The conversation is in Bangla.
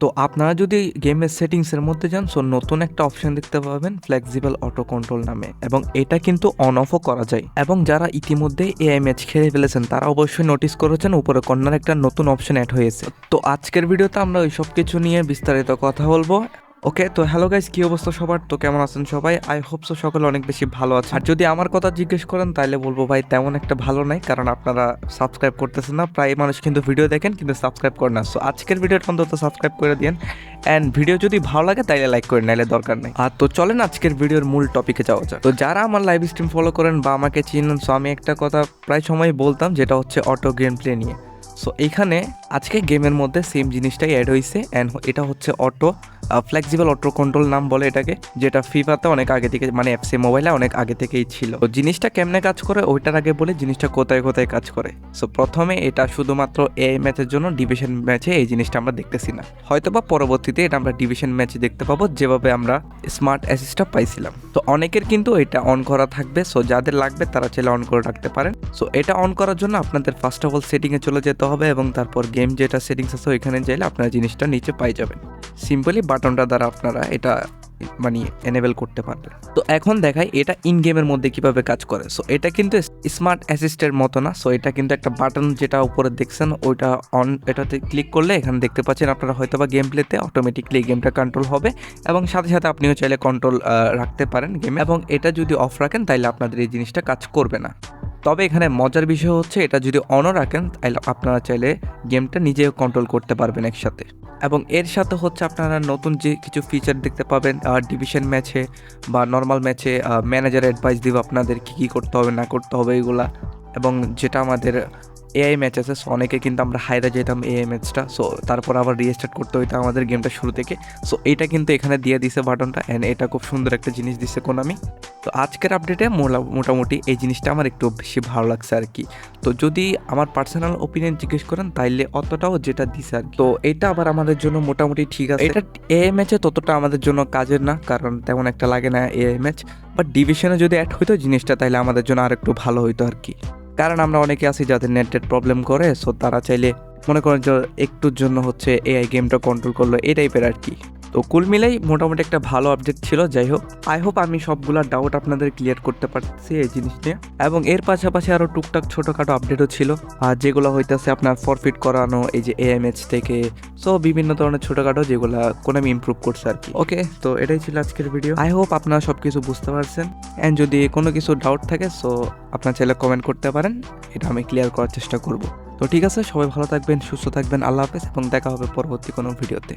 তো আপনারা যদি গেমের সেটিংসের মধ্যে যান সো নতুন একটা অপশন দেখতে পাবেন ফ্লেক্সিবল অটো কন্ট্রোল নামে। এবং এটা কিন্তু অন অফও করা যায়। এবং যারা ইতিমধ্যে এআই ম্যাচ খেলে ফেলেছেন, তারা অবশ্যই নোটিস করেছেন, উপরে কর্নার একটা নতুন অপশন অ্যাড হয়েছে। তো আজকের ভিডিওতে আমরা ওই সব কিছু নিয়ে বিস্তারিত কথা বলব। ওকে তো হ্যালো গাইজ কি অবস্থা সবার? তো কেমন আছেন সবাই? আই হোপ সো সকলে অনেক বেশি ভালো আছে আর যদি আমার কথা জিজ্ঞেস করেন তাহলে বলব ভাই, তেমন একটা ভালো নাই, কারণ আপনারা সাবস্ক্রাইব করতেছেন না। প্রায় মানুষ কিন্তু ভিডিও দেখেন, কিন্তু সাবস্ক্রাইব করেন না। সো আজকের ভিডিওটা অন্তত সাবস্ক্রাইব করে দিন অ্যান্ড ভিডিও যদি ভালো লাগে, তাইলে লাইক করে নাইলে দরকার নেই। আর তো চলেন আজকের ভিডিওর মূল টপিকে যাওয়া যাক। তো যারা আমার লাইভ স্ট্রিম ফলো করেন বা আমাকে চিনেন সো আমি একটা কথা প্রায় সময় বলতাম, যেটা হচ্ছে অটো গেম প্লে নিয়ে। সো এখানে আজকে গেমের মধ্যে সেম জিনিসটাই অ্যাড হয়েছে অ্যান্ড এটা হচ্ছে অটো ফ্লেক্সিবল অটো কন্ট্রোল নাম বলে এটাকে, যেটা ফিফাতে অনেক আগে থেকে মানে এফসি মোবাইলে অনেক আগে থেকেই ছিল। তো জিনিসটা কেমনে কাজ করে, ওইটার আগে বলে, জিনিসটা কোথায় কোথায় কাজ করে। সো প্রথমে এটা শুধুমাত্র এ ম্যাচের জন্য ডিভিশন ম্যাচে এই জিনিসটা আমরা দেখতেছি না। হয়তোবা পরবর্তীতে এটা আমরা ডিভিশন ম্যাচে দেখতে পাবো, যেভাবে আমরা স্মার্ট অ্যাসিস্টটা পাইছিলাম। তো অনেকের কিন্তু এটা অন করা থাকবে সো যাদের লাগবে তারা চাইলে অন করে রাখতে পারেন। সো এটা অন করার জন্য আপনাদের ফার্স্ট অফ অল সেটিংয়ে চলে যেতে হবে এবং তারপর গেম যেটা সেটিংস আছে, ওইখানে চাইলে আপনারা জিনিসটা নিচে পাই যাবেন। সিম্পলি বাটনটা দ্বারা আপনারা এটা মানে এনেবেল করতে পারবেন। তো এখন দেখাই এটা ইন গেমের মধ্যে কীভাবে কাজ করে। সো এটা কিন্তু স্মার্ট অ্যাসিস্টের মতো না। সো এটা কিন্তু একটা বাটন যেটা উপরে দেখছেন, ওইটা অন এটাতে ক্লিক করলে এখানে দেখতে পাচ্ছেন আপনারা হয়তো বা গেম প্লেতে অটোমেটিকলি গেমটা কন্ট্রোল হবে এবং সাথে সাথে আপনিও চাইলে কন্ট্রোল রাখতে পারেন গেমে এবং এটা যদি অফ রাখেন তাহলে আপনাদের এই জিনিসটা কাজ করবে না। তবে এখানে মজার বিষয় হচ্ছে, এটা যদি অনও রাখেন তাহলে আপনারা চাইলে গেমটা নিজেও কন্ট্রোল করতে পারবেন একসাথে। এবং এর সাথে হচ্ছে আপনারা নতুন যে কিছু ফিচার দেখতে পাবেন ডিভিশন ম্যাচে বা নর্মাল ম্যাচে ম্যানেজার অ্যাডভাইস দিব আপনাদের কী কী করতে হবে, না করতে হবে এগুলা। এবং যেটা আমাদের এআই ম্যাচ আছে সো অনেকে কিন্তু আমরা হাইরা যেতাম এআই ম্যাচটা সো তারপর আবার রিস্টার্ট করতে হইতো আমাদের গেমটা শুরু থেকে। সো এইটা কিন্তু এখানে দিয়ে দিছে বাটনটা অ্যান্ড এটা খুব সুন্দর একটা জিনিস দিছে কোনামি তো আজকের আপডেটে মোটামুটি এই জিনিসটা আমার একটু বেশি ভালো লাগছে আর কি তো যদি আমার পার্সোনাল ওপিনিয়ন জিজ্ঞেস করেন, তাইলে অতটাও যেটা দিছে আর তো এটা আবার আমাদের জন্য মোটামুটি ঠিক আছে। এটা এআই ম্যাচে ততটা আমাদের জন্য কাজের না, কারণ তেমন একটা লাগে না এআই ম্যাচ বাট ডিভিশনে যদি অ্যাড হইতো জিনিসটা, তাইলে আমাদের জন্য আর একটু ভালো হইতো আর কি কারণ আমরা অনেকে আছি যাদের নেটের প্রবলেম করে সো তারা চাইলে মনে করেন যে একটুর জন্য হচ্ছে এআই গেমটা কন্ট্রোল করল, এই টাইপের আর কি তো কুল মিলেই মোটামুটি একটা ভালো আপডেট ছিল, যাই হোক। আই হোপ আমি সবগুলা ডাউট আপনাদের ক্লিয়ার করতে পারছি এই জিনিস নিয়ে। এবং এর পাশাপাশি আরও টুকটাক ছোটোখাটো আপডেটও ছিল। আর যেগুলো হইতেছে আপনার ফরফিট করানো, এই যে এএমএচ থেকে সো বিভিন্ন ধরনের ছোটোখাটো যেগুলো কোনো আমি ইমপ্রুভ করছে আর কি। ওকে তো এটাই ছিল আজকের ভিডিও আই হোপ আপনারা সব কিছু বুঝতে পারছেন। অ্যান্ড যদি কোনো কিছু ডাউট থাকে সো আপনার চাইলে কমেন্ট করতে পারেন। এটা আমি ক্লিয়ার করার চেষ্টা করব। তো ঠিক আছে, সবাই ভালো থাকবেন, সুস্থ থাকবেন, আল্লাহ হাফেজ। এবং দেখা হবে পরবর্তী কোনো ভিডিওতে